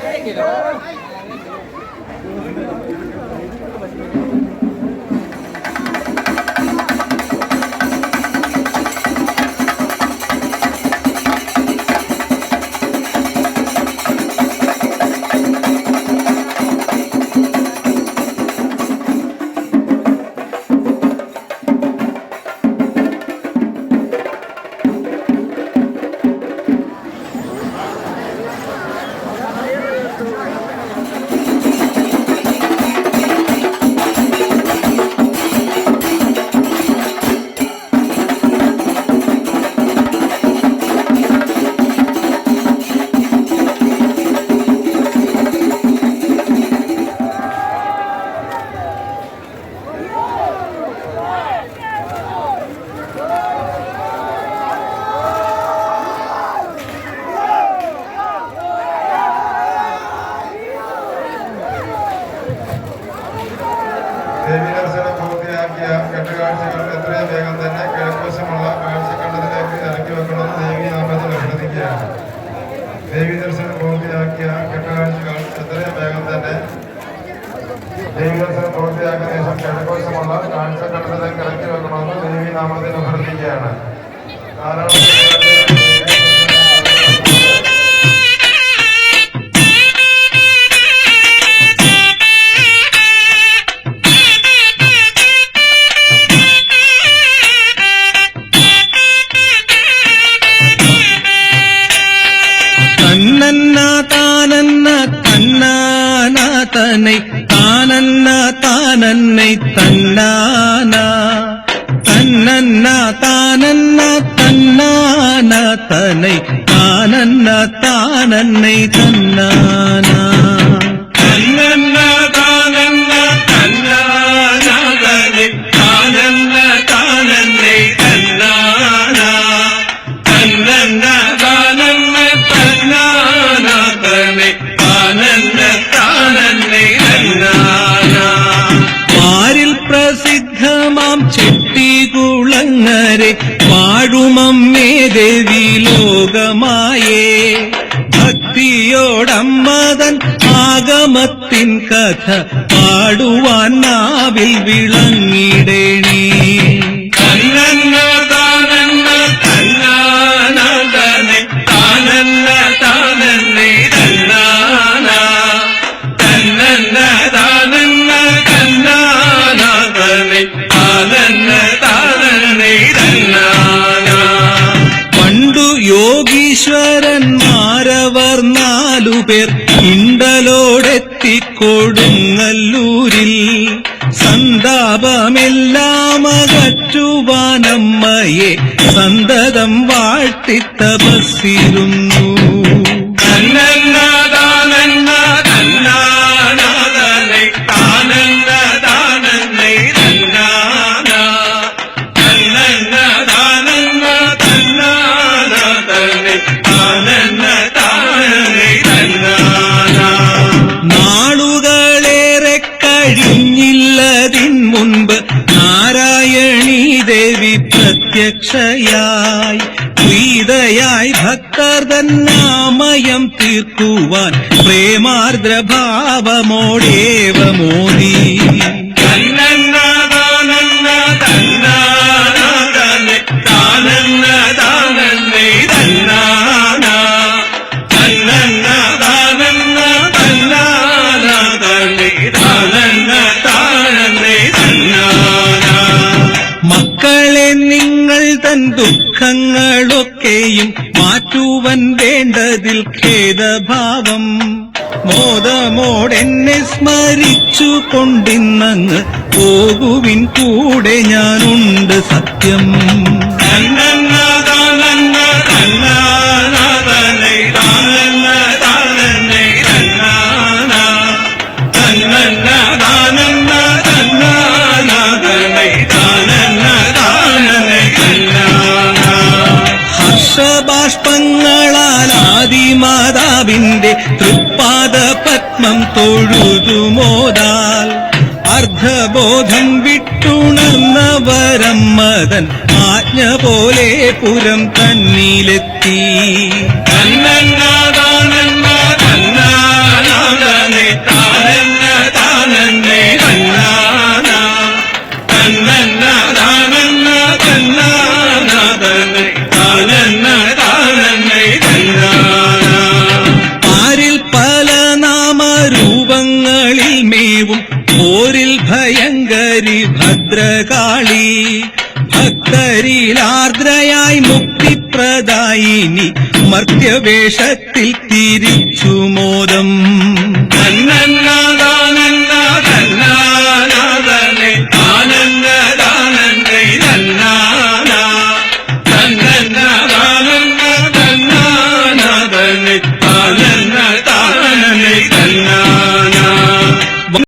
Thank you. എത്രയും വേഗം തന്നെ കിഴക്കുവശമുള്ള കാഴ്ചക്കണ്ടത്തിലേക്ക് ഇറക്കി വെക്കണമെന്ന് ദേവി നാമത്തിൽ അഭ്യർത്ഥിക്കുകയാണ്. ദേവി ദർശനം പൂർത്തിയാക്കിയ കെട്ടുകാഴ്ചകൾ എത്രയും വേഗം തന്നെ ദേവി ദർശനം പൂർത്തിയാക്കിയ ശേഷം കിഴക്കുവശമുള്ള കാഴ്ചക്കണ്ടത്തിലേക്ക് ഇറക്കി വെക്കണമെന്ന് ദേവി നാമത്തിൽ അഭ്യർത്ഥിക്കുകയാണ്. ധാരാളം தன்னை പാടുമമ്മേ ദേവി ലോകമായേ ഭക്തിയോടമ്മതൻ ആഗമത്തിൻ കഥ പാടുവാൻ നാവിൽ വിളങ്ങിടേണി നാലുപേർ ഇണ്ടലോടെത്തിക്കൊടുങ്ങല്ലൂരിൽ സന്താപമെല്ലാം അകറ്റുവാനമ്മയെ സന്തതം വാഴ്ത്തി തപസ്സിരുന്നു കഴിഞ്ഞില്ലതിൻ മുൻപ് നാരായണീ ദേവി പ്രത്യക്ഷയായി. പ്രീതയായി ഭക്തർ തന്നാമയം തീർക്കുവാൻ പ്രേമാർദ്രഭാവമോടേവമോദി തന്നന്നാദാനന്ന തൻ ദുഃഖങ്ങളൊക്കെയും മാറ്റുവൻ വേണ്ടതിൽ ഖേദഭാവം. മോദമോടെന്നെ സ്മരിച്ചു കൊണ്ടിന്നങ്ങ് പോകുവിൻ കൂടെ ഞാനുണ്ട് സത്യം. ഹർഷബാഷ്പങ്ങളാൽ ആദിമാതാവിന്റെ തൃപ്പാദ പത്മം തൊഴുതുമോതാൽ അർദ്ധബോധം വിട്ടുണർന്നവരമ്മതൻ ആജ്ഞ പോലെ പുരം തന്നിലെത്തി. തന്നന്നാദാനന്ന ഭക്തരിലാർദ്രയായി മുക്തിപ്രദായിനി മർത്യവേഷത്തിൽ തിരിച്ചു മോദം